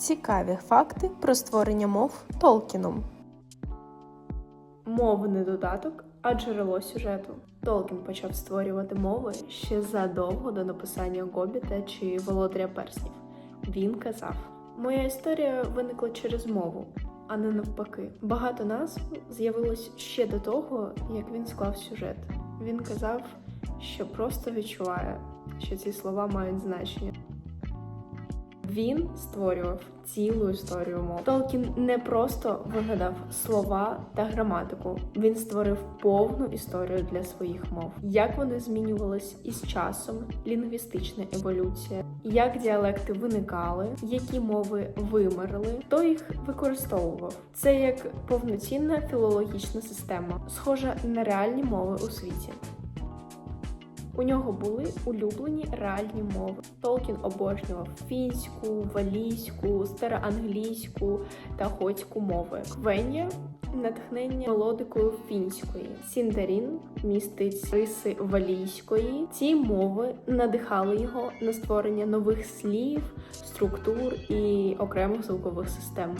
Цікаві факти про створення мов Толкіном. Мови не додаток, а джерело сюжету. Толкін почав створювати мови ще задовго до написання Гобіта чи Володаря перснів. Він казав: Моя історія виникла через мову, а не навпаки. Багато назв з'явилось ще до того, як він склав сюжет. Він казав, що просто відчуває, що ці слова мають значення. Він створював цілу історію мов. Толкін не просто вигадав слова та граматику. Він створив повну історію для своїх мов. Як вони змінювались із часом, лінгвістична еволюція, як діалекти виникали, які мови вимерли, хто їх використовував. Це як повноцінна філологічна система, схожа на реальні мови у світі. У нього були улюблені реальні мови. Толкін обожнював фінську, валійську, староанглійську та хотську мови. Квенія натхнення мелодикою фінської. Сіндарін містить риси валійської. Ці мови надихали його на створення нових слів, структур і окремих звукових систем.